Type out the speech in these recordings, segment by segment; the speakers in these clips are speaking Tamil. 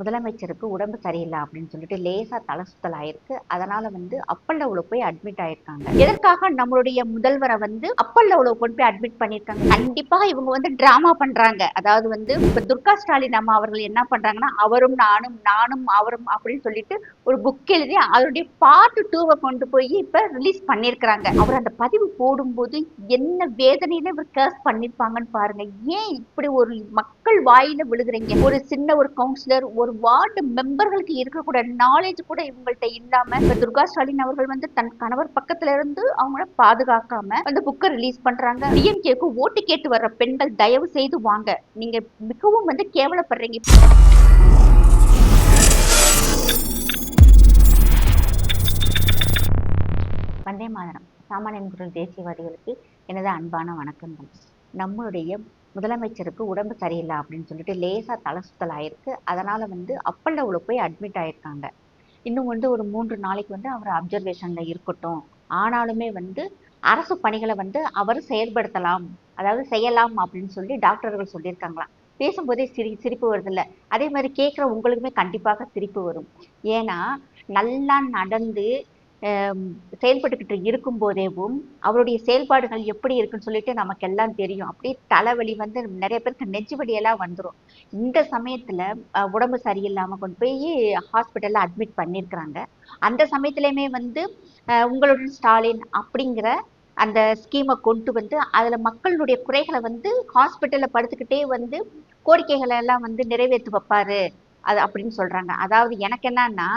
முதலமைச்சருக்கு உடம்பு சரியில்லை அப்படின்னு சொல்லிட்டு லேசா தலை சுத்தல் ஆயிருக்கு. அதனால வந்து அப்பல்லவுல போய் அட்மிட் ஆயிருக்காங்க. எதற்காக நம்மளுடைய முதல்வரை வந்து அப்பல் அப்பல்லவுல கொண்டு போய் அட்மிட் பண்ணியிருக்காங்க? கண்டிப்பா இவங்க வந்து டிராமா பண்றாங்க. அதாவது வந்து இப்ப துர்கா ஸ்டாலின் அம்மா அவர்கள் என்ன பண்றாங்கன்னா அவரும் நானும் நானும் அவரும் அப்படின்னு சொல்லிட்டு ஒரு புக் எழுதி அதனுடைய பார்ட் டூவை கொண்டு போய் இப்ப ரிலீஸ் பண்ணியிருக்கிறாங்க. அவர் அந்த பதிவு போடும்போது என்ன வேதனையில இவர் கேஸ் பண்ணிருப்பாங்கன்னு பாருங்க. ஏன் இப்படி ஒரு மக்கள் வாயில விழுகிறீங்க? ஒரு சின்ன ஒரு கவுன்சிலர் ஒரு ஒரு வார்டு மெம்பர்களுக்கு இருக்கக்கூடிய நாலேஜ் கூட இவங்கள்ட்ட இல்லாம இப்ப துர்கா ஸ்டாலின் அவர்கள் வந்து தன் கணவர் பக்கத்துல இருந்து அவங்கள பாதுகாக்காம அந்த புக்கை ரிலீஸ் பண்றாங்க. டிஎம்கேக்கு ஓட்டு கேட்டு வர்ற பெண்கள் தயவு செய்து வாங்க. நீங்க மிகவும் வந்து கேவலப்படுறீங்க. வந்தே மாதரம். சாமானியன் குரல் தேசியவாதிகளுக்கு எனது அன்பான வணக்கங்கள். நம்மளுடைய முதலமைச்சருக்கு உடம்பு சரியில்லை அப்படின்னு சொல்லிட்டு லேசாக தலை சுத்தல் ஆயிருக்கு. அதனால் வந்து அப்பல்லவுல போய் அட்மிட் ஆயிருக்காங்க. இன்னும் வந்து ஒரு மூன்று நாளைக்கு வந்து அவர் அப்சர்வேஷனில் இருக்கட்டும். ஆனாலுமே வந்து அரசு பணிகளை வந்து அவர் செயல்படுத்தலாம். அதாவது செய்யலாம் அப்படின்னு சொல்லி டாக்டர்கள் சொல்லியிருக்காங்களாம். பேசும்போதே சிரி சிரிப்பு வருது அதே மாதிரி கேட்குற உங்களுக்குமே கண்டிப்பாக சிரிப்பு வரும். ஏன்னா நல்லா நடந்து செயல்பட்டுக்கிட்டு இருக்கும் போதேவும் அவருடைய செயல்பாடுகள் எப்படி இருக்குன்னு சொல்லிட்டு நமக்கு எல்லாம் தெரியும். அப்படியே தலைவலி வந்து நிறைய பேருக்கு நெஞ்சு வலியெல்லாம் வந்துடும் இந்த சமயத்துல உடம்பு சரியில்லாம கொண்டு போய் ஹாஸ்பிட்டல்ல அட்மிட் பண்ணியிருக்கிறாங்க அந்த சமயத்துலயுமே வந்து உங்களுடன் ஸ்டாலின் அப்படிங்கிற அந்த ஸ்கீமை கொண்டு வந்து அதுல மக்களுடைய குறைகளை வந்து ஹாஸ்பிட்டல்ல படுத்துக்கிட்டே வந்து கோரிக்கைகளை எல்லாம் வந்து நிறைவேற்றி வைப்பாரு. அது அப்படின்னு சொல்றாங்க. அதாவது எனக்கு என்னன்னா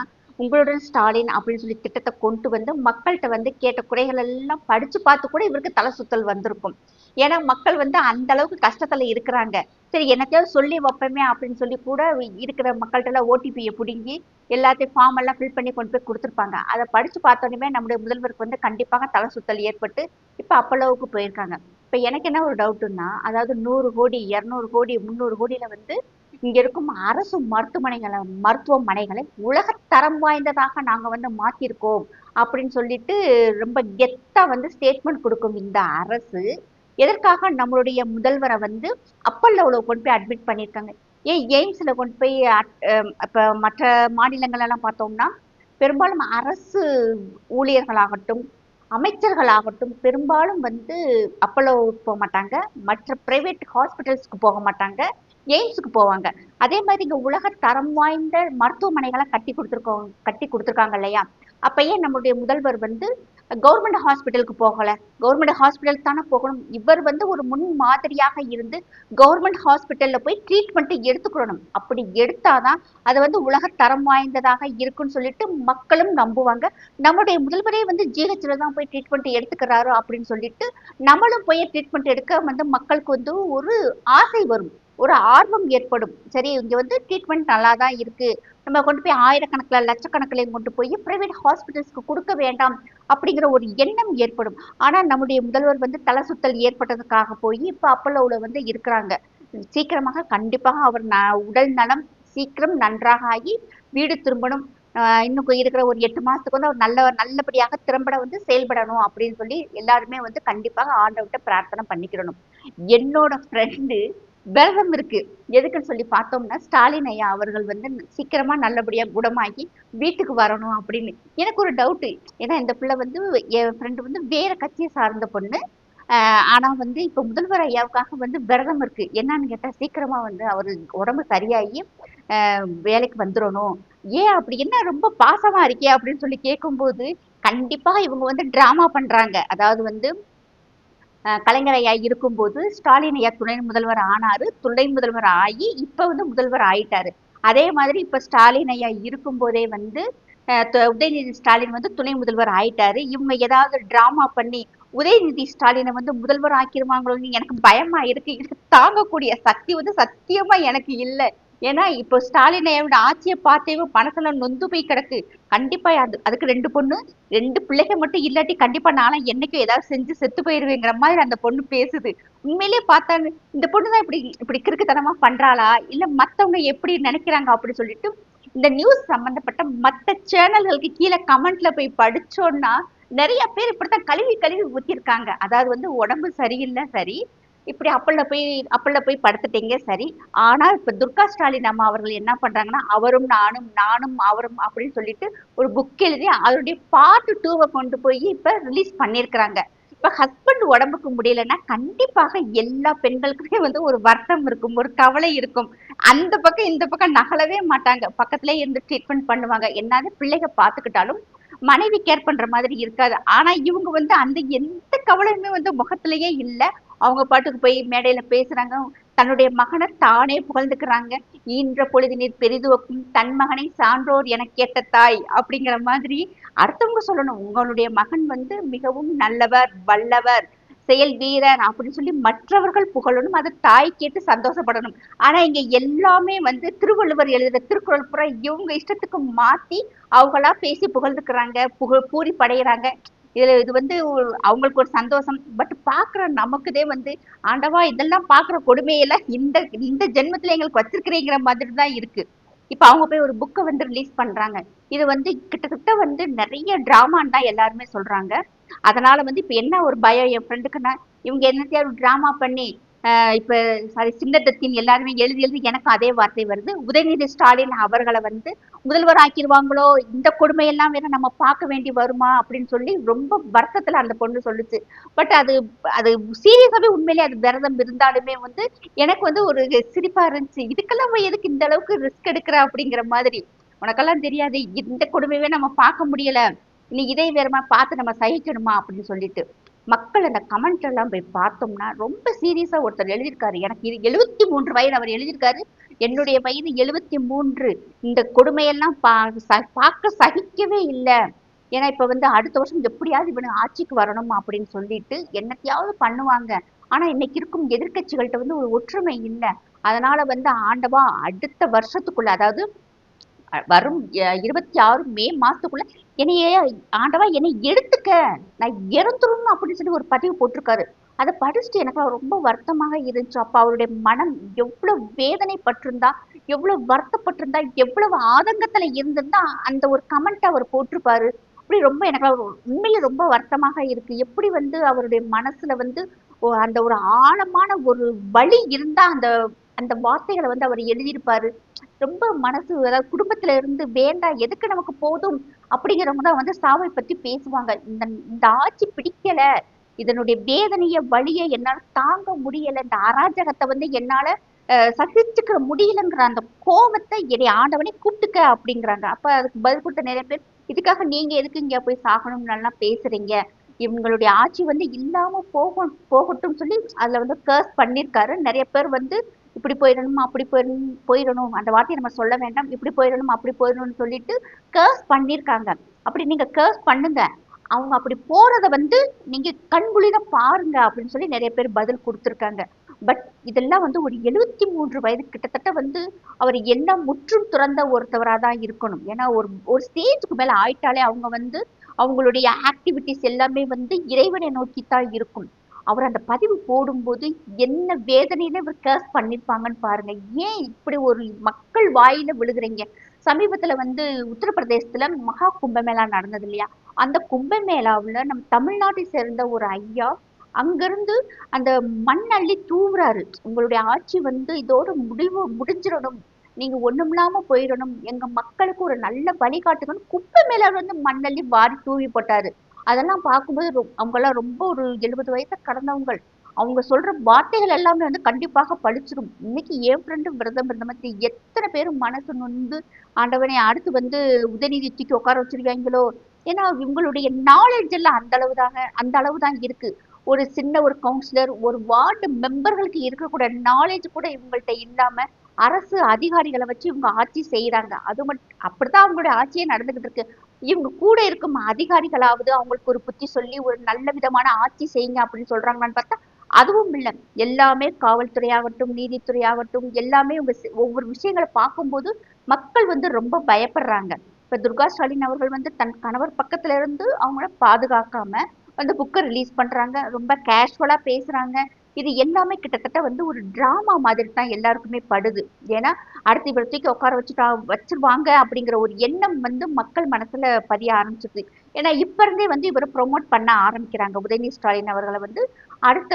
உங்களுடன் ஸ்டாலின் அப்படின்னு சொல்லி திட்டத்தை கொண்டு வந்து மக்கள்கிட்ட வந்து கேட்ட குறைகள் எல்லாம் படிச்சு பார்த்து கூட இவருக்கு தலை சுத்தல் வந்திருக்கும். ஏன்னா மக்கள் வந்து அந்த அளவுக்கு கஷ்டத்துல இருக்கிறாங்க. சரி என்னத்தையாவது சொல்லி வைப்போமே அப்படின்னு சொல்லி கூட இருக்கிற மக்கள்கிட்ட எல்லாம் ஓடிபியை பிடுங்கி எல்லாத்தையும் ஃபார்ம் எல்லாம் ஃபில் பண்ணி கொண்டு போய் கொடுத்துருப்பாங்க. அதை படிச்சு பார்த்தோன்னே நம்முடைய முதல்வருக்கு வந்து கண்டிப்பாக தலை சுத்தல் ஏற்பட்டு இப்போ அப்பளவுக்கு போயிருக்காங்க. இப்போ எனக்கு என்ன ஒரு டவுட்டுன்னா அதாவது நூறு கோடி இரநூறு கோடி முந்நூறு கோடியில வந்து இங்க இருக்கும் அரசு மருத்துவமனைகளை மருத்துவமனைகளை உலகத்தரம் வாய்ந்ததாக நாங்க வந்து மாத்திருக்கோம் அப்படின்னு சொல்லிட்டு ரொம்ப கெத்தா வந்து ஸ்டேட்மெண்ட் கொடுக்கும் இந்த அரசு. எதற்காக நம்மளுடைய முதல்வரை வந்து அப்பல்லவுல கொண்டு போய் அட்மிட் பண்ணியிருக்காங்க? ஏன் எய்ம்ஸ்ல கொண்டு போய் இப்ப மற்ற மாநிலங்களெல்லாம் பார்த்தோம்னா பெரும்பாலும் அரசு ஊழியர்களாகட்டும் அமைச்சர்களாகட்டும் பெரும்பாலும் வந்து அப்பல்லோ போக மாட்டாங்க மற்ற பிரைவேட் ஹாஸ்பிட்டல்ஸ்க்கு போக மாட்டாங்க எய்ம்ஸுக்கு போவாங்க. அதே மாதிரி இங்கே உலக தரம் வாய்ந்த மருத்துவமனைகளை கட்டி கொடுத்துருக்கோம் கட்டி கொடுத்துருக்காங்க இல்லையா? அப்பயே நம்மளுடைய முதல்வர் வந்து கவர்மெண்ட் ஹாஸ்பிட்டலுக்கு போகலை? கவர்மெண்ட் ஹாஸ்பிட்டலுக்கு தானே போகணும். இவர் வந்து ஒரு முன் மாதிரியாக இருந்து கவர்மெண்ட் ஹாஸ்பிட்டலில் போய் ட்ரீட்மெண்ட் எடுத்துக்கணும் அப்படி எடுத்தாதான் அது வந்து உலக தரம் வாய்ந்ததாக இருக்குன்னு சொல்லிட்டு மக்களும் நம்புவாங்க. நம்முடைய முதல்வரே வந்து ஜிஹெச்சில் தான் போய் ட்ரீட்மெண்ட் எடுத்துக்கிறாரு அப்படின்னு சொல்லிட்டு நம்மளும் போய் ட்ரீட்மெண்ட் எடுக்க வந்து மக்களுக்கு வந்து ஒரு ஆசை வரும். ஒரு ஆர்வம் ஏற்படும். சரி இங்க வந்து ட்ரீட்மெண்ட் நல்லா தான் இருக்கு. நம்ம கொண்டு போய் ஆயிரக்கணக்கில் லட்சக்கணக்கிலையும் கொண்டு போய் பிரைவேட் ஹாஸ்பிட்டல்ஸ்க்கு கொடுக்க வேண்டாம் அப்படிங்கிற ஒரு எண்ணம் ஏற்படும். ஆனால் நம்முடைய முதல்வர் வந்து தலை சுத்தல் ஏற்பட்டதுக்காக போய் இப்போ அப்பல்லோவில் வந்து இருக்கிறாங்க. சீக்கிரமாக கண்டிப்பாக அவர் ந உடல் நலம் சீக்கிரம் நன்றாக ஆகி வீடு திரும்பணும். இன்னும் இருக்கிற ஒரு எட்டு மாதத்துக்கு வந்து அவர் நல்ல நல்லபடியாக திறம்பட வந்து செயல்படணும் அப்படின்னு சொல்லி எல்லாருமே வந்து கண்டிப்பாக ஆண்டவர்கிட்ட பிரார்த்தனை பண்ணிக்கிடணும் என்னோட ஃப்ரெண்டு விரதம் இருக்கு. எதுக்குன்னு சொல்லி பார்த்தோம்னா ஸ்டாலின் ஐயா அவர்கள் வந்து சீக்கிரமா நல்லபடியா குணமாகி வீட்டுக்கு வரணும் அப்படின்னு. எனக்கு ஒரு டவுட்டு ஏன்னா இந்த பிள்ளை வந்து என் ஃப்ரெண்டு வந்து வேற கட்சியை சார்ந்த பொண்ணு. ஆனா வந்து இப்ப முதல்வர் ஐயாவுக்காக வந்து விரதம் இருக்கு. என்னன்னு கேட்டா சீக்கிரமா வந்து அவரு உடம்பு சரியாகி வேலைக்கு வந்துடணும். ஏன் அப்படி? என்ன ரொம்ப பாசமா இருக்கே அப்படின்னு சொல்லி கேட்கும்போது கண்டிப்பா இவங்க வந்து டிராமா பண்றாங்க. அதாவது வந்து கலைஞர் ஐயா இருக்கும்போது ஸ்டாலின் ஐயா துணை முதல்வர் ஆனாரு. துணை முதல்வர் ஆகி இப்ப வந்து முதல்வர் ஆயிட்டாரு. அதே மாதிரி இப்ப ஸ்டாலின் ஐயா இருக்கும் போதே வந்து உதயநிதி ஸ்டாலின் வந்து துணை முதல்வர் ஆயிட்டாரு. இவங்க ஏதாவது டிராமா பண்ணி உதயநிதி ஸ்டாலினை வந்து முதல்வர் ஆக்கிருவாங்களோன்னு எனக்கு பயமா இருக்கு. இதுக்கு தாங்கக்கூடிய சக்தி வந்து சத்தியமா எனக்கு இல்லை. ஏன்னா இப்போ ஸ்டாலினையோட ஆட்சியை பார்த்தே பணத்துல நொந்து போய் கிடக்கு. கண்டிப்பா அது அதுக்கு ரெண்டு பொண்ணு ரெண்டு பிள்ளைங்க மட்டும் இல்லாட்டி கண்டிப்பா நானும் என்னைக்கும் ஏதாவது செஞ்சு செத்து போயிருவேங்கிற மாதிரி அந்த பொண்ணு பேசுது. உண்மையிலேயே பார்த்தா இந்த பொண்ணு தான் இப்படி இப்படி கிறுக்குத்தனமா பண்றாளா? இல்ல மத்தவங்க எப்படி நினைக்கிறாங்க அப்படின்னு சொல்லிட்டு இந்த நியூஸ் சம்பந்தப்பட்ட மற்ற சேனல்களுக்கு கீழே கமெண்ட்ல போய் படிச்சோம்னா நிறைய பேர் இப்படித்தான் கழுவி கழுவி ஊத்திருக்காங்க அதாவது வந்து உடம்பு சரியில்லை சரி. இப்படி அப்பல்ல போய் அப்பல்ல போய் படுத்துட்டீங்க சரி. ஆனால் இப்ப துர்கா ஸ்டாலின் அம்மா அவர்கள் என்ன பண்றாங்கன்னா அவரும் நானும் நானும் அவரும் அப்படின்னு சொல்லிட்டு ஒரு புக் எழுதி அதனுடைய பார்ட் டூவை கொண்டு போய் இப்ப ரிலீஸ் பண்ணியிருக்கிறாங்க. இப்ப ஹஸ்பண்ட் உடம்புக்கு முடியலன்னா கண்டிப்பாக எல்லா பெண்களுக்குமே வந்து ஒரு வருத்தம் இருக்கும் ஒரு கவலை இருக்கும். அந்த பக்கம் இந்த பக்கம் நகலவே மாட்டாங்க. பக்கத்துல இருந்து ட்ரீட்மெண்ட் பண்ணுவாங்க. என்னது? பிள்ளைக பாத்துக்கிட்டாலும் மனைவி கேர் பண்ற மாதிரி இருக்காது. ஆனா இவங்க வந்து அந்த எந்த கவலையுமே வந்து முகத்திலேயே இல்லை. அவங்க பாட்டுக்கு போய் மேடையில பேசுறாங்க. தன்னுடைய மகனை தானே புகழ்ந்துக்கிறாங்க. ஈன்ற பொழுதினீர் பெரிதுவக்கும் தன் மகனை சான்றோர் என கேட்ட தாய் அப்படிங்கிற மாதிரி அடுத்தவங்க சொல்லணும். உங்களுடைய மகன் வந்து மிகவும் நல்லவர் வல்லவர் செயல் வீரன் அப்படின்னு சொல்லி மற்றவர்கள் புகழணும். அதை தாய் கேட்டு சந்தோஷப்படணும். ஆனா இங்க எல்லாமே வந்து திருவள்ளுவர் எழுதுற திருக்குறள் புற இவங்க இஷ்டத்துக்கு மாத்தி அவங்களா பேசி புகழ்ந்துக்கிறாங்க புகழ் பூரி படையிறாங்க இதுல இது வந்து அவங்களுக்கு ஒரு சந்தோஷம். பட் பாக்குற நமக்குதே வந்து ஆண்டவா இதெல்லாம் பாக்குற கொடுமையெல்லாம் இந்த இந்த ஜென்மத்துல எங்களுக்கு வச்சிருக்கிறீங்கிற மாதிரி தான் இருக்கு. இப்ப அவங்க போய் ஒரு புக்கை வந்து ரிலீஸ் பண்றாங்க. இது வந்து கிட்டத்தட்ட வந்து நிறைய டிராமான்னு தான் எல்லாருமே சொல்றாங்க. அதனால வந்து இப்ப என்ன ஒரு பயம் என் ஃப்ரெண்டுக்குன்னா இவங்க என்னத்தையாவது டிராமா பண்ணி இப்ப சாரி சின்னத்தத்தின் எல்லாருமே எழுதி எழுதி எனக்கு அதே வார்த்தை வருது. உதயநிதி ஸ்டாலின் அவர்களை வந்து முதல்வர் ஆக்கிடுவாங்களோ இந்த கொடுமையெல்லாம் வேற நம்ம பார்க்க வேண்டி வருமா அப்படின்னு சொல்லி ரொம்ப வருத்தத்துல அந்த பொண்ணு சொல்லுச்சு. பட் அது அது சீரியஸாவே உண்மையிலேயே அது விரதம் இருந்தாலுமே வந்து எனக்கு வந்து ஒரு சிரிப்பா இருந்துச்சு. இதுக்கெல்லாம் போய் எதுக்கு இந்த அளவுக்கு ரிஸ்க் எடுக்கிற அப்படிங்கிற மாதிரி. உனக்கெல்லாம் தெரியாது. இந்த கொடுமையவே நம்ம பார்க்க முடியல. இனி இதை வேறமா பார்த்து நம்ம சகிக்கணுமா அப்படின்னு சொல்லிட்டு. மக்கள் அந்த கமெண்ட் எல்லாம் போய் பார்த்தோம்னா ரொம்ப சீரியஸா ஒருத்தர் எழுதியிருக்காரு. எனக்கு இது எழுபத்தி மூன்று வயது அவர் எழுதியிருக்காரு. என்னுடைய வயது எழுபத்தி மூன்று. இந்த கொடுமையெல்லாம் பா ச- பார்க்க சகிக்கவே இல்லை. ஏன்னா இப்போ வந்து அடுத்த வருஷம் எப்படியாவது இவனு ஆட்சிக்கு வரணும் அப்படின்னு சொல்லிட்டு என்னத்தையாவது பண்ணுவாங்க. ஆனால் இன்னைக்கு இருக்கும் எதிர்க்கட்சிகள்கிட்ட வந்து ஒரு ஒற்றுமை இல்லை. அதனால வந்து ஆண்டவா அடுத்த வருஷத்துக்குள்ள அதாவது வரும் இருபத்தி ஆறு மே மாசத்துக்குள்ள என்னைய ஆண்டவா என்னை எடுத்துக்க நான் இறந்துரும் அப்படின்னு சொல்லி ஒரு பதிவு போட்டிருக்காரு. அதை படிச்சுட்டு எனக்கு ரொம்ப வருத்தமாக இருந்துச்சு. அப்போ அவருடைய மனம் எவ்வளவு வேதனைப்பட்டிருந்தா எவ்வளோ வருத்தப்பட்டிருந்தா எவ்வளவு ஆதங்கத்தில் இருந்திருந்தா அந்த ஒரு கமெண்ட் அவர் போட்டிருப்பாரு. அப்படி ரொம்ப எனக்கு உண்மையில் ரொம்ப வருத்தமாக இருக்கு. எப்படி வந்து அவருடைய மனசுல வந்து அந்த ஒரு ஆழமான ஒரு வழி இருந்தா அந்த அந்த வார்த்தைகளை வந்து அவர் எழுதியிருப்பாரு. ரொம்ப மனசு அதாவது குடும்பத்துல இருந்து வேண்டாம் எதுக்கு நமக்கு போதும் அப்படிங்கிறவங்க தான் வந்து சாவை பத்தி பேசுவாங்க. இந்த இந்த ஆட்சி பிடிக்கல. இதனுடைய வேதனைய வழியை என்னால தாங்க முடியல. இந்த அராஜகத்தை வந்து என்னால அஹ், சகிச்சுக்க முடியலங்கிற அந்த கோபத்தை என்னை ஆண்டவனே கூப்பிட்டுக்க அப்படிங்கிறாங்க. அப்ப அதுக்கு பதில் கொடுத்த நிறைய பேர் இதுக்காக நீங்க எதுக்கு இங்க போய் சாகணும்னு எல்லாம் பேசுறீங்க? இவங்களுடைய ஆட்சி வந்து இல்லாம போகும் போகட்டும் சொல்லி அதுல வந்து கேர்ஸ் பண்ணியிருக்காரு நிறைய பேர் வந்து இப்படி போயிடணும் அப்படி போயிடணும் போயிடணும். அந்த வார்த்தையை நம்ம சொல்ல வேண்டாம். இப்படி போயிடணும் அப்படி போயிடணும்னு சொல்லிட்டு கேர்ஸ் பண்ணியிருக்காங்க அப்படி நீங்க கேர்ஸ் பண்ணுங்க. அவங்க அப்படி போறத வந்து நீங்க கண்குளிர பாருங்க அப்படின்னு சொல்லி நிறைய பேர் பதில் கொடுத்துருக்காங்க. பட் இதெல்லாம் வந்து ஒரு எழுபத்தி மூன்று வயது கிட்டத்தட்ட வந்து அவர் எல்லாம் முற்றும் துறந்த ஒருத்தவராக தான் இருக்கணும். ஏன்னா ஒரு ஒரு ஸ்டேஜுக்கு மேல ஆயிட்டாலே அவங்க வந்து அவங்களுடைய ஆக்டிவிட்டிஸ் எல்லாமே வந்து இறைவனை நோக்கித்தான் இருக்கும். அவர் அந்த பதிவு போடும்போது என்ன வேதனையில இவர் கேஸ் பண்ணிருப்பாங்கன்னு பாருங்க. ஏன் இப்படி ஒரு மக்கள் வாயில விழுகுறீங்க? சமீபத்துல வந்து உத்தரப்பிரதேசத்துல மகா கும்பமேளா நடந்தது இல்லையா? அந்த கும்பமேளாவில் நம்ம தமிழ்நாட்டை சேர்ந்த ஒரு ஐயா அங்கிருந்து அந்த மண் அள்ளி தூவுறாரு. உங்களுடைய ஆட்சி வந்து இதோட முடிவு முடிஞ்சிடணும். நீங்க ஒண்ணுமில்லாம போயிடணும். எங்க மக்களுக்கு ஒரு நல்ல வழிகாட்டுகணும் குப்பை மேல வந்து மண்ணள்ளி வாரி தூவி போட்டாரு. அதெல்லாம் பார்க்கும்போது ரொ- அவங்கெல்லாம் ரொம்ப ஒரு எழுபது வயசை கடந்தவங்க. அவங்க சொல்ற வார்த்தைகள் எல்லாமே வந்து கண்டிப்பாக பழிச்சிடும் இன்னைக்கு என் ஃப்ரெண்டு விரதம் இருந்த மாதிரி எத்தனை பேரும் மனசு நொந்து ஆண்டவனை அடுத்து வந்து உதயநிதி தூக்கி உட்கார வச்சிருவாங்களோ? ஏன்னா இவங்களுடைய நாலேஜ் எல்லாம் அந்த அளவு தாங்க அந்த அளவு தான் இருக்கு. ஒரு சின்ன ஒரு கவுன்சிலர் ஒரு வார்டு மெம்பர்களுக்கு இருக்கக்கூடிய நாலேஜ் கூட இவங்கள்ட்ட இல்லாம அரசு அதிகாரிகளை வச்சு இவங்க ஆட்சி செய்யறாங்க அது மட்டும் அப்படித்தான் அவங்களுடைய ஆட்சியே நடந்துகிட்டு இருக்கு. இவங்க கூட இருக்கும் அதிகாரிகளாவது அவங்களுக்கு ஒரு புத்தி சொல்லி ஒரு நல்ல விதமான ஆட்சி செய்யுங்க அப்படின்னு சொல்றாங்களான்னு பார்த்தா அதுவும் இல்லை. எல்லாமே காவல்துறையாகட்டும் நீதித்துறையாகட்டும் எல்லாமே இவங்க ஒவ்வொரு விஷயங்களை பார்க்கும்போது மக்கள் வந்து ரொம்ப பயப்படுறாங்க. இப்ப துர்கா ஸ்டாலின் அவர்கள் வந்து தன் கணவர் பக்கத்துல இருந்து அவங்கள பாதுகாக்காம அந்த புக்கை ரிலீஸ் பண்றாங்க. ரொம்ப கேஷுவலா பேசுறாங்க. இது எல்லாமே கிட்டத்தட்ட வந்து ஒரு டிராமா மாதிரி தான் எல்லாருக்குமே படுது. ஏன்னா அடுத்த இவரை உட்கார வச்சுட்டா வச்சிருவாங்க அப்படிங்கிற ஒரு எண்ணம் வந்து மக்கள் மனசுல பதிய ஆரம்பிச்சது. ஏன்னா இப்ப இருந்தே வந்து இவர் ப்ரொமோட் பண்ண ஆரம்பிக்கிறாங்க. உதயநிதி ஸ்டாலின் அவர்களை வந்து அடுத்த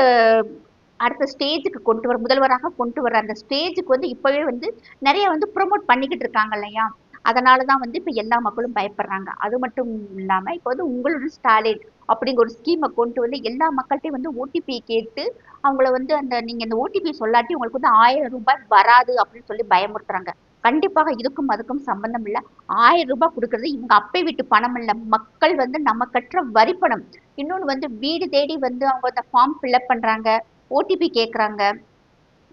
அடுத்த ஸ்டேஜுக்கு கொண்டு வர முதல்வராக கொண்டு வர அந்த ஸ்டேஜுக்கு வந்து இப்பவே வந்து நிறைய வந்து ப்ரொமோட் பண்ணிக்கிட்டு இருக்காங்க இல்லையா? அதனால தான் வந்து இப்போ எல்லா மக்களும் பயப்படுறாங்க. அது மட்டும் இல்லாமல் இப்போ வந்து உங்களோட ஸ்டாலின் அப்படிங்கிற ஒரு ஸ்கீமை கொண்டு வந்து எல்லா மக்கள்கிட்டையும் வந்து ஓடிபி கேட்டு அவங்கள வந்து அந்த நீங்கள் இந்த ஓடிபி சொல்லாட்டி உங்களுக்கு வந்து ஆயிரம் ரூபாய் வராது அப்படின்னு சொல்லி பயமுறுத்துறாங்க. கண்டிப்பாக இதுக்கும் அதுக்கும் சம்பந்தம் இல்லை. ஆயிரம் ரூபாய் கொடுக்கறது இவங்க அப்பை வீட்டு பணம் இல்லை. மக்கள் வந்து நம்ம கட்டுற வரி பணம் இன்னொன்று வந்து வீடு தேடி வந்து அவங்க அந்த ஃபார்ம் ஃபில்அப் பண்ணுறாங்க ஓடிபி கேட்குறாங்க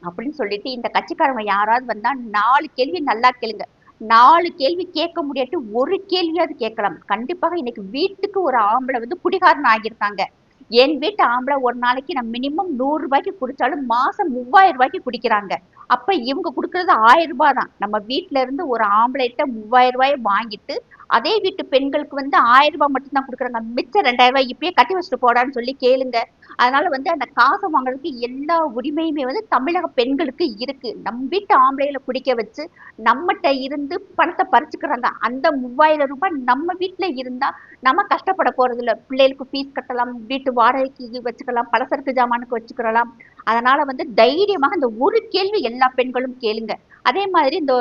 அப்படின்னு சொல்லிட்டு இந்த கட்சிக்காரங்க யாராவது வந்தால் நாலு கேள்வி நல்லா கேளுங்க. நாலு கேள்வி கேட்க முடியாட்டி ஒரு கேள்வியாவது கேட்கலாம். கண்டிப்பாக இன்னைக்கு வீட்டுக்கு ஒரு ஆம்பளை வந்து குடிகாரன் ஆகியிருக்காங்க. என் வீட்டு ஆம்பளை ஒரு நாளைக்கு நான் மினிமம் நூறு ரூபாய்க்கு குடிச்சாலும் மாசம் மூவாயிரம் ரூபாய்க்கு குடிக்கிறாங்க. அப்ப இவங்க கொடுக்கறது ஆயிரம் ரூபாய் தான். நம்ம வீட்டுல இருந்து ஒரு ஆம்பளைட்ட மூவாயிரம் ரூபாயை வாங்கிட்டு அதே வீட்டு பெண்களுக்கு வந்து ஆயிரம் ரூபாய் மட்டும்தான் கொடுக்குறாங்க. மிச்சம் ரெண்டாயிரம் ரூபாய் இப்பயே கட்டி வச்சுட்டு போடான்னு சொல்லி கேளுங்க. அதனால வந்து அந்த காசை வாங்குறதுக்கு எல்லா உரிமையுமே வந்து தமிழக பெண்களுக்கு இருக்கு. நம் வீட்டு ஆம்பளைகளை குடிக்க வச்சு நம்மகிட்ட இருந்து பணத்தை பறிச்சுக்கிறாங்க. அந்த மூவாயிரம் ரூபாய் நம்ம வீட்டுல இருந்தா நம்ம கஷ்டப்பட போறது இல்லை பிள்ளைகளுக்கு ஃபீஸ் கட்டலாம் வீட்டு வாடகைக்கு வச்சுக்கலாம் பலசரக்கு ஜாமானுக்கு வச்சுக்கலாம். அதனால வந்து தைரியமாக இந்த ஒரு கேள்வி எல்லா பெண்களும் கேளுங்க. அதே மாதிரி இந்த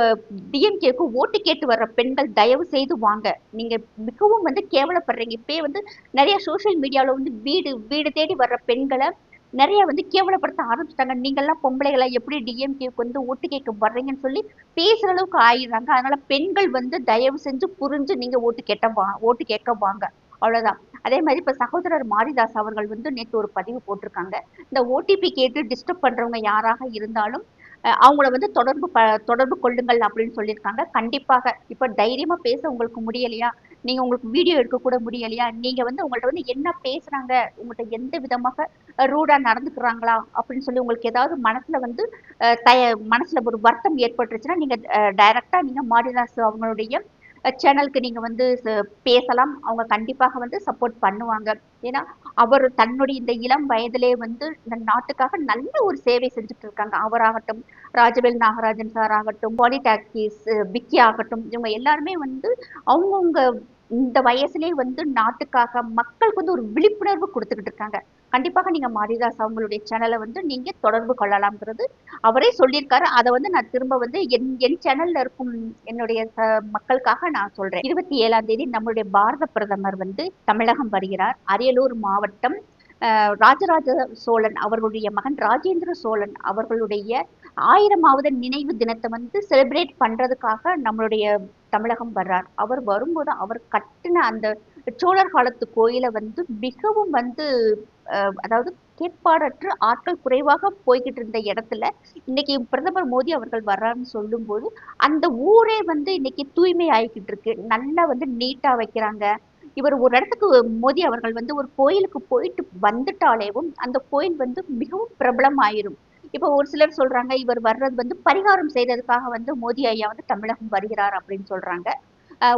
டிஎம்கேக்கு ஓட்டு கேட்டு வர்ற பெண்கள் தயவு செய்து வாங்க. நீங்க மிகவும் வந்து கேவலப்படுறீங்க. இப்பயே வந்து நிறைய சோஷியல் மீடியாவில் வந்து வீடு வீடு தேடி வர்ற பெண்களை நிறைய வந்து கேவலப்படுத்த ஆரம்பிச்சிட்டாங்க. நீங்கள்லாம் பொம்பளைகளை எப்படி டிஎம்கேக்கு வந்து ஓட்டு கேட்க வர்றீங்கன்னு சொல்லி பேசுகிற அளவுக்கு ஆயிடுறாங்க. அதனால பெண்கள் வந்து தயவு செஞ்சு புரிஞ்சு நீங்க ஓட்டு கேட்ட வா ஓட்டு கேட்க வாங்க. அவ்வளவுதான். அதே மாதிரி இப்ப சகோதரர் மாரிதாஸ் அவர்கள் வந்து நேற்று ஒரு பதிவு போட்டிருக்காங்க. இந்த ஓடிபி கேட்டு டிஸ்டர்ப் பண்றவங்க யாராக இருந்தாலும் அவங்கள வந்து தொடர்பு ப தொடர்பு கொள்ளுங்கள் அப்படின்னு சொல்லியிருக்காங்க. கண்டிப்பாக இப்போ தைரியமாக பேச உங்களுக்கு முடியலையா? நீங்கள் உங்களுக்கு வீடியோ எடுக்க கூட முடியலையா? நீங்கள் வந்து உங்கள்கிட்ட வந்து என்ன பேசுகிறாங்க உங்கள்கிட்ட எந்த விதமாக ரூடாக நடந்துக்கிறாங்களா? அப்படின்னு சொல்லி உங்களுக்கு ஏதாவது மனசில் வந்து தய மனசில் ஒரு வருத்தம் ஏற்பட்டுருச்சுன்னா நீங்கள் டைரெக்டாக நீங்கள் மாரிதாஸ் அவங்களுடைய சேனலுக்கு நீங்கள் வந்து ச- பேசலாம். அவங்க கண்டிப்பாக வந்து சப்போர்ட் பண்ணுவாங்க. ஏன்னா அவர் தன்னுடைய இந்த இளம் வயதிலே வந்து இந்த நாட்டுக்காக நல்ல ஒரு சேவை செஞ்சுட்டு இருக்காங்க. அவராகட்டும் ராஜவேல் நாகராஜன் சார் ஆகட்டும் பாலிடாக்கிஸ் விக்கி ஆகட்டும் இவங்க எல்லாருமே வந்து அவங்கவுங்க இந்த வயசுலேயே வந்து நாட்டுக்காக மக்களுக்கு வந்து ஒரு விழிப்புணர்வு கொடுத்துக்கிட்டு இருக்காங்க. கண்டிப்பாக நீங்க மாரிதாஸ் அவங்களுடைய சேனலை வந்து நீங்க தொடர்பு கொள்ளலாம்ங்கிறது அவரே சொல்லியிருக்காரு. அதை வந்து நான் திரும்ப வந்து என் என் சேனல்ல இருக்கும் என்னுடைய மக்களுக்காக நான் சொல்றேன். இருபத்தி ஏழாம் தேதி நம்மளுடைய பாரத பிரதமர் வந்து தமிழகம் வருகிறார். அரியலூர் மாவட்டம் ராஜராஜ சோழன் அவர்களுடைய மகன் ராஜேந்திர சோழன் அவர்களுடைய ஆயிரமாவது நினைவு தினத்தை வந்து செலிப்ரேட் பண்றதுக்காக நம்மளுடைய தமிழகம் வர்றார். அவர் வரும்போது அவர் கட்டின அந்த சோழர் காலத்து கோயிலை வந்து மிகவும் வந்து அஹ், அதாவது கேட்பாடற்று ஆட்கள் குறைவாக போய்கிட்டு இருந்த இடத்துல இன்னைக்கு பிரதமர் மோடி அவர்கள் வர்றாருன்னு சொல்லும்போது அந்த ஊரே வந்து இன்னைக்கு தூய்மை ஆகிக்கிட்டு இருக்கு. நல்லா வந்து நீட்டா வைக்கிறாங்க. இவர் ஒரு இடத்துக்கு மோடி அவர்கள் வந்து ஒரு கோயிலுக்கு போயிட்டு வந்துட்டாலேவும் அந்த கோயில் வந்து மிகவும் பிரபலம் ஆயிரும் இப்போ ஒரு சிலர் சொல்றாங்க இவர் வர்றது வந்து பரிகாரம் செய்யறதுக்காக வந்து மோடி ஐயா வந்து தமிழகம் வருகிறார் அப்படின்னு சொல்றாங்க.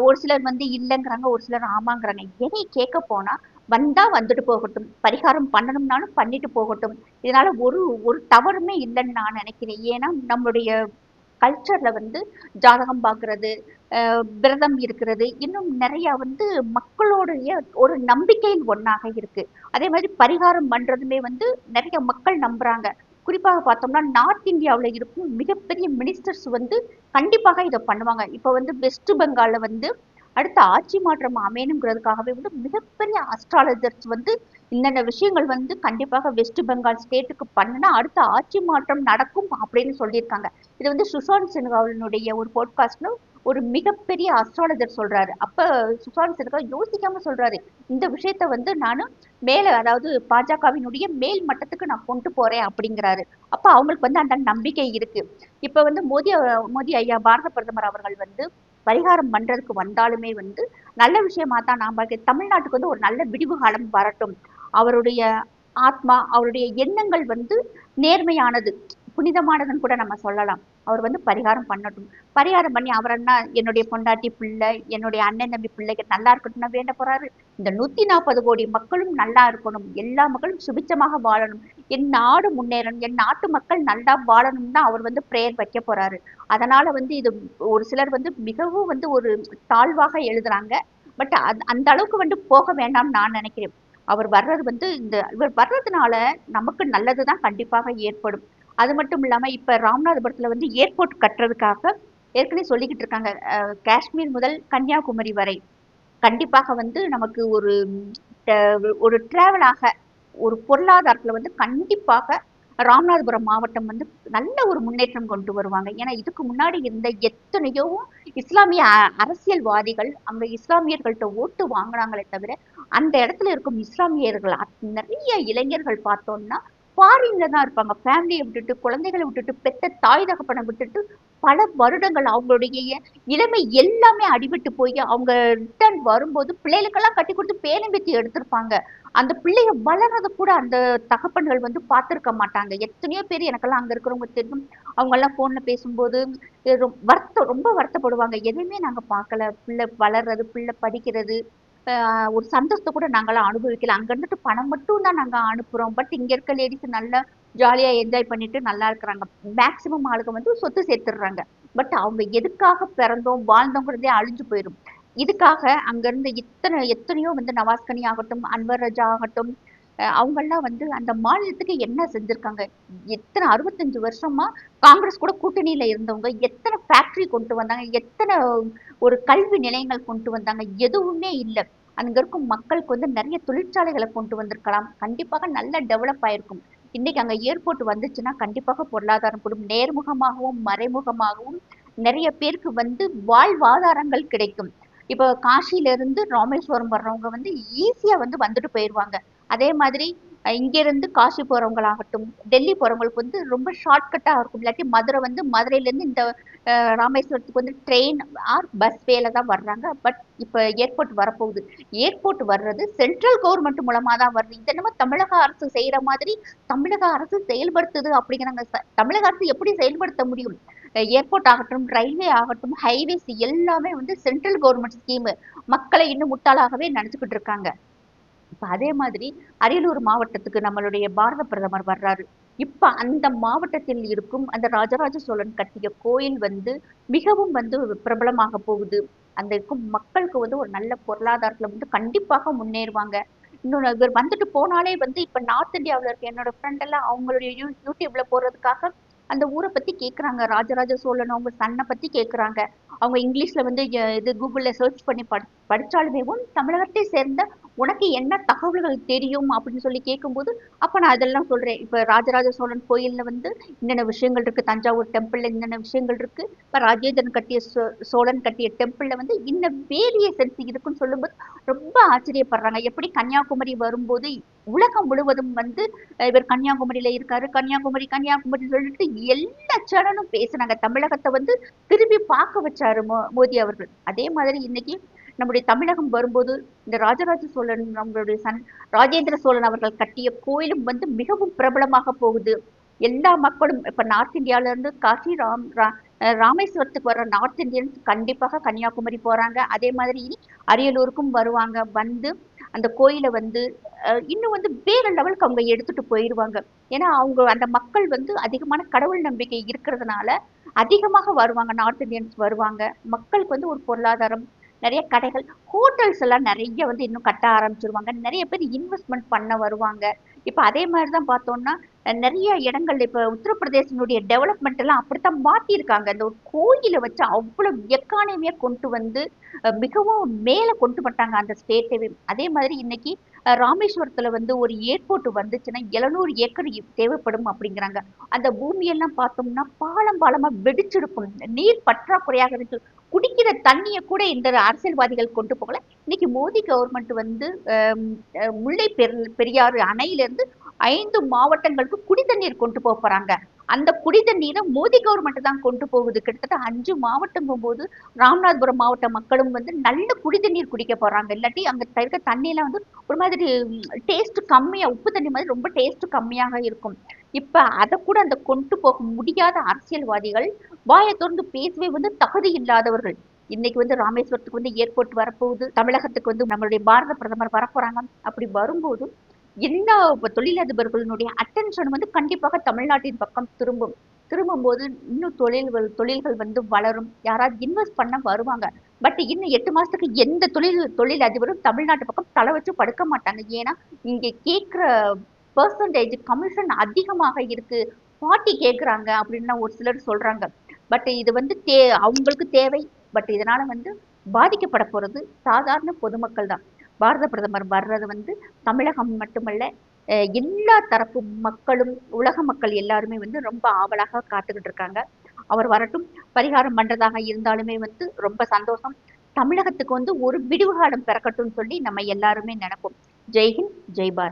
ஒரு சிலர் வந்து இல்லைங்கிறாங்க ஒரு சிலர் ஆமாங்கிறாங்க. என்னை கேட்க போனா வந்தா வந்துட்டு போகட்டும். பரிகாரம் பண்ணணும்னாலும் பண்ணிட்டு போகட்டும். இதனால ஒரு ஒரு தவறுமே இல்லைன்னு நான் நினைக்கிறேன். ஏன்னா நம்மளுடைய கல்ச்சர்ல வந்து ஜாதகம் பார்க்கறது விரதம் இருக்கிறது இன்னும் நிறைய வந்து மக்களுடைய ஒரு நம்பிக்கையில் ஒன்றாக இருக்கு. அதே மாதிரி பரிகாரம் பண்றதுமே வந்து நிறைய மக்கள் நம்புறாங்க. குறிப்பாக பார்த்தோம்னா நார்த் இந்தியாவுல இருக்கும் மிகப்பெரிய மினிஸ்டர்ஸ் வந்து கண்டிப்பாக இதை பண்ணுவாங்க. இப்ப வந்து வெஸ்ட் பெங்காலில் வந்து அடுத்த ஆட்சி மாற்றம் அமையணுங்கிறதுக்காகவே வந்து மிகப்பெரிய அஸ்ட்ராலஜர்ஸ் வந்து இன்னென்ன விஷயங்கள் வந்து கண்டிப்பாக வெஸ்ட் பெங்கால் ஸ்டேட்டுக்கு பண்ணுனா அடுத்த ஆட்சி மாற்றம் நடக்கும் அப்படின்னு சொல்லியிருக்காங்க. இது வந்து சுஷாந்த் சின்ஹாவினுடைய ஒரு போட்காஸ்ட்னு ஒரு மிகப்பெரிய அஸ்ட்ராலஜர் சொல்றாரு. அப்ப சுஷாந்த் சின்ஹா யோசிக்காம சொல்றாரு இந்த விஷயத்த வந்து நானும் மேல அதாவது பாஜகவினுடைய மேல் மட்டத்துக்கு நான் கொண்டு போறேன் அப்படிங்கிறாரு. அப்ப அவங்களுக்கு வந்து அந்த நம்பிக்கை இருக்கு. இப்ப வந்து மோடி மோதி மோடி ஐயா பாரத பிரதமர் அவர்கள் வந்து பரிகாரம் பண்றதுக்கு வந்தாலுமே வந்து நல்ல விஷயமா தான் நாம் தமிழ்நாட்டுக்கு வந்து ஒரு நல்ல விடிவு காலம் வரட்டும். அவருடைய ஆத்மா அவருடைய எண்ணங்கள் வந்து நேர்மையானது புனிதமானதுன்னு கூட நம்ம சொல்லலாம். அவர் வந்து பரிகாரம் பண்ணட்டும். பரிகாரம் பண்ணி அவர் என்ன என்னுடைய பொண்டாட்டி பிள்ளை என்னுடைய அண்ணன் தம்பி பிள்ளைக்கு நல்லா இருக்கட்டும்னா வேண்ட போறாரு. இந்த நூத்தி நாற்பது கோடி மக்களும் நல்லா இருக்கணும். எல்லா மக்களும் சுபிச்சமாக வாழணும். என் நாடு முன்னேறணும். என் நாட்டு மக்கள் நல்லா வாழணும்னு அவர் வந்து பிரேயர் வைக்க போறாரு. அதனால வந்து இது ஒரு சிலர் வந்து மிகவும் வந்து ஒரு தாழ்வாக எழுதுறாங்க. பட் அந்த அளவுக்கு வந்து போக வேண்டாம் நான் நினைக்கிறேன். அவர் வர்றது வந்து இந்த இவர் வர்றதுனால நமக்கு நல்லது தான் கண்டிப்பாக ஏற்படும். அது மட்டும் இல்லாம இப்ப ராமநாதபுரத்துல வந்து ஏர்போர்ட் கட்டுறதுக்காக ஏற்கனவே சொல்லிக்கிட்டு இருக்காங்க. காஷ்மீர் முதல் கன்னியாகுமரி வரை. கண்டிப்பாக வந்து நமக்கு ஒரு ஒரு டிராவலாக ஒரு பொருளாதாரத்தில் வந்து கண்டிப்பாக ராமநாதபுரம் மாவட்டம் வந்து நல்ல ஒரு முன்னேற்றம் கொண்டு வருவாங்க. ஏன்னா இதுக்கு முன்னாடி இருந்த எத்தனையோ இஸ்லாமிய அ- அரசியல்வாதிகள் அங்க இஸ்லாமியர்கள்ட்ட ஓட்டு வாங்கினாங்களே தவிர அந்த இடத்துல இருக்கும் இஸ்லாமியர்கள் நிறைய இளைஞர்கள் பார்த்தோம்னா ஃபாரின்ல தான் இருப்பாங்க. ஃபேமிலியை விட்டுட்டு குழந்தைகளை விட்டுட்டு பெத்த தாய் தகப்பனை விட்டுட்டு பல வருடங்கள் அவங்களுடைய இளமை எல்லாமே அடிபட்டு போய் அவங்க ரிட்டர்ன் வரும்போது பிள்ளைகளுக்கெல்லாம் கட்டி கொடுத்து பேரம்பேத்தி எடுத்திருப்பாங்க. அந்த பிள்ளைய வளர்றத கூட அந்த தகப்பன்கள் வந்து பார்த்துருக்க மாட்டாங்க. எத்தனையோ பேர் எனக்கெல்லாம் அங்கே இருக்கிறவங்க தெரியும். அவங்க எல்லாம் பேசும்போது வருத்தம் ரொம்ப வருத்தப்படுவாங்க. எதுவுமே நாங்கள் பார்க்கல. பிள்ளை வளர்றது பிள்ளை படிக்கிறது ஒரு சந்தோஷத்தை கூட நாங்களாம் அனுபவிக்கல. அங்க இருந்துட்டு பணம் மட்டும் தான் நாங்க அனுப்புறோம். பட் இங்க இருக்க லேடிஸ் நல்லா ஜாலியா என்ஜாய் பண்ணிட்டு நல்லா இருக்கிறாங்க. மேக்சிமம் ஆளுங்க வந்து சொத்து சேர்த்துடுறாங்க. பட் அவங்க எதுக்காக பிறந்தோம் வாழ்ந்தோங்கிறதே அழிஞ்சு போயிடும். இதுக்காக அங்க இருந்து இத்தனை எத்தனையோ வந்து நவாஸ்கனி ஆகட்டும் அன்வர் ரஜா ஆகட்டும் அவங்கெல்லாம் வந்து அந்த மாநிலத்துக்கு என்ன செஞ்சிருக்காங்க? எத்தனை அறுபத்தஞ்சு வருஷமா காங்கிரஸ் கூட கூட்டணியில இருந்தவங்க எத்தனை ஃபேக்டரி கொண்டு வந்தாங்க எத்தனை ஒரு கல்வி நிலையங்கள் கொண்டு வந்தாங்க எதுவுமே இல்லை. அங்க இருக்கும் மக்களுக்கு வந்து நிறைய தொழிற்சாலைகளை கொண்டு வந்திருக்கலாம். கண்டிப்பாக நல்லா டெவலப் ஆயிருக்கும். இன்னைக்கு அங்க ஏர்போர்ட் வந்துச்சுன்னா கண்டிப்பாக பொருளாதாரம் கூடும். நேர்முகமாகவும் மறைமுகமாகவும் நிறைய பேருக்கு வந்து வாழ்வாதாரங்கள் கிடைக்கும். இப்போ காசியில இருந்து ராமேஸ்வரம் வர்றவங்க வந்து ஈஸியா வந்து வந்துட்டு போயிடுவாங்க அதே மாதிரி இங்கேருந்து காசி போறவங்களாகட்டும் டெல்லி போறவங்களுக்கு வந்து ரொம்ப ஷார்ட்கட்டாக இருக்கும். இல்லாட்டி மதுரை வந்து மதுரையிலேருந்து இந்த ராமேஸ்வரத்துக்கு வந்து ட்ரெயின் ஆர் பஸ் வேல தான் வர்றாங்க. பட் இப்போ ஏர்போர்ட் வரப்போகுது. ஏர்போர்ட் வர்றது சென்ட்ரல் கவர்மெண்ட் மூலமாக தான் வருது. இது என்னமோ தமிழக அரசு செய்கிற மாதிரி தமிழக அரசு செயல்படுத்துது அப்படிங்கிறாங்க. ச- தமிழக அரசு எப்படி செயல்படுத்த முடியும்? ஏர்போர்ட் ஆகட்டும் ரயில்வே ஆகட்டும் ஹைவேஸ் எல்லாமே வந்து சென்ட்ரல் கவர்மெண்ட் ஸ்கீமு மக்களை இன்னும் முட்டாளாகவே நினச்சிக்கிட்டு இருக்காங்க. இப்ப அதே மாதிரி அரியலூர் மாவட்டத்துக்கு நம்மளுடைய பாரத பிரதமர் வர்றாரு. இப்ப அந்த மாவட்டத்தில் இருக்கும் அந்த ராஜராஜ சோழன் கட்டிய கோயில் வந்து மிகவும் வந்து பிரபலமாக போகுது. அந்த இருக்கும் மக்களுக்கு வந்து ஒரு நல்ல பொருளாதாரத்துல வந்து கண்டிப்பாக முன்னேறுவாங்க. இன்னொன்று இவர் வந்துட்டு போனாலே வந்து இப்ப நார்த் இந்தியாவில் இருக்க என்னோட ஃப்ரெண்ட் எல்லாம் அவங்களுடைய யூ யூடியூப்ல போறதுக்காக அந்த ஊரை பத்தி கேட்கறாங்க ராஜராஜ சோழன் அவங்க சன்னை பத்தி கேட்குறாங்க அவங்க இங்கிலீஷ்ல வந்து இது கூகுளில் சர்ச் பண்ணி படி படிச்சாலுமே தமிழகத்தை சேர்ந்த உனக்கு என்ன தகவல்கள் தெரியும் அப்படின்னு சொல்லி கேட்கும்போது அப்ப நான் அதெல்லாம் சொல்றேன். இப்ப ராஜராஜ சோழன் கோயில்ல வந்து என்னென்ன விஷயங்கள் இருக்கு? தஞ்சாவூர் டெம்பிள்ல என்னென்ன விஷயங்கள் இருக்கு? இப்ப ராஜேந்திரன் கட்டிய சோ- சோழன் கட்டிய டெம்பிள்ல வந்து இந்த வேரியேஷன்ஸ் இருக்குன்னு சொல்லும்போது ரொம்ப ஆச்சரியப்படுறாங்க. எப்படி கன்னியாகுமரி வரும்போது உலகம் முழுவதும் வந்து இவர் கன்னியாகுமரியில இருக்காரு. கன்னியாகுமரி கன்னியாகுமரி சொல்லிட்டு எல்லா சேனலும் பேசுனாங்க. தமிழகத்தை வந்து திரும்பி பார்க்க வச்சாரு மோ- மோடி அவர்கள். அதே மாதிரி இன்னைக்கு நம்முடைய தமிழகம் வரும்போது இந்த ராஜராஜ சோழன் நம்மளுடைய சன் ராஜேந்திர சோழன் அவர்கள் கட்டிய கோயிலும் வந்து மிகவும் பிரபலமாக போகுது. எல்லா மக்களும் இப்ப நார்த் இந்தியால இருந்து காசி ராம் ரா- ராமேஸ்வரத்துக்கு வர்ற நார்த் இந்தியன்ஸ் கண்டிப்பாக கன்னியாகுமரி போறாங்க. அதே மாதிரி இனி அரியலூருக்கும் வருவாங்க. வந்து அந்த கோயிலை வந்து இன்னும் வந்து வேற லெவலுக்கு அவங்க எடுத்துட்டு போயிடுவாங்க ஏன்னா அவங்க அந்த மக்கள் வந்து அதிகமான கடவுள் நம்பிக்கை இருக்கிறதுனால அதிகமாக வருவாங்க. நார்த் இந்தியன்ஸ் வருவாங்க. மக்களுக்கு வந்து ஒரு பொருளாதாரம் நிறைய கடைகள் ஹோட்டல்ஸ் எல்லாம் நிறைய வந்து இன்னும் கட்ட ஆரம்பிச்சிருவாங்க. நிறைய பேர் இன்வெஸ்ட்மெண்ட் பண்ண வருவாங்க. இப்போ அதே மாதிரி தான் பார்த்தோம்னா நிறைய இடங்கள்ல இப்போ உத்தரப்பிரதேசனுடைய டெவலப்மெண்ட் எல்லாம் அப்படித்தான் மாற்றிருக்காங்க இந்த ஒரு கோயிலை வச்சு அவ்வளோ எக்கானமியாக கொண்டு வந்து மிகவும் மேலே கொண்டு வந்துட்டாங்க அந்த ஸ்டேட்டையும் அதே மாதிரி இன்னைக்கு ராமேஸ்வரத்துல வந்து ஒரு ஏர்போர்ட் வந்துச்சுன்னா எழுநூறு ஏக்கர் தேவைப்படும் அப்படிங்கிறாங்க. அந்த பூமியெல்லாம் பார்த்தோம்னா பாலம் பாலமா வெடிச்சிருக்கும். நீர் பற்றாக்குறையாக இருக்கு. குடிக்கிற தண்ணியை கூட இந்த அரசியல்வாதிகள் கொண்டு போகல. இன்னைக்கு மோடி கவர்மெண்ட் வந்து முல்லை பெரு பெரியாறு அணையிலிருந்து ஐந்து மாவட்டங்களுக்கு குடி தண்ணீர் கொண்டு போக போறாங்க. அந்த குடி தண்ணீரை மோடி கவர்மெண்ட் தான் கொண்டு போகுது. கிட்டத்தட்ட அஞ்சு மாவட்டங்கும் போது ராமநாதபுரம் மாவட்ட மக்களும் வந்து நல்ல குடி தண்ணீர் குடிக்க போறாங்க. இல்லாட்டி அங்க இருக்க தண்ணியெல்லாம் வந்து ஒரு மாதிரி டேஸ்ட் கம்மியா உப்பு தண்ணி மாதிரி ரொம்ப டேஸ்ட் கம்மியாக இருக்கும். இப்ப அதை கூட அந்த கொண்டு போக முடியாத அரசியல்வாதிகள் வாயை தொடர்ந்து பேசவே வந்து தகுதி இல்லாதவர்கள். இன்னைக்கு வந்து ராமேஸ்வரத்துக்கு வந்து ஏர்போர்ட் வரப்போகுது. தமிழகத்துக்கு வந்து நம்மளுடைய பாரத பிரதமர் வரப்போறாங்க. அப்படி வரும்போது எல்லா தொழிலதிபர்களுடைய அட்டென்ஷன் வந்து கண்டிப்பாக தமிழ்நாட்டின் பக்கம் திரும்பும். திரும்பும்போது இன்னும் தொழில்கள் தொழில்கள் வந்து வளரும். யாராவது இன்வெஸ்ட் பண்ண வருவாங்க. பட் இன்னும் எட்டு மாசத்துக்கு எந்த தொழில் தொழில் அதிபரும் தமிழ்நாட்டு பக்கம் தலை வச்சு படுக்க மாட்டாங்க. ஏன்னா இங்க கேட்குற பர்சன்டேஜ் கமிஷன் அதிகமாக இருக்கு. ஃபார்ட்டி கேட்குறாங்க அப்படின்னு ஒரு சிலர் சொல்றாங்க. பட் இது வந்து தே அவங்களுக்கு தேவை. பட் இதனால வந்து பாதிக்கப்பட போறது சாதாரண பொதுமக்கள் தான். பாரத பிரதமர் வர்றது வந்து தமிழகம் மட்டுமல்ல எல்லா தரப்பு மக்களும் உலக மக்கள் எல்லாருமே வந்து ரொம்ப ஆவலாக காத்துக்கிட்டு இருக்காங்க. அவர் வரட்டும் பரிகாரம் பண்றதாக இருந்தாலுமே வந்து ரொம்ப சந்தோஷம். தமிழகத்துக்கு வந்து ஒரு விடிவு காலம் பிறக்கட்டும்னு சொல்லி நம்ம எல்லாருமே நினைப்போம். ஜெய்ஹிந்த் ஜெய் பாரத்.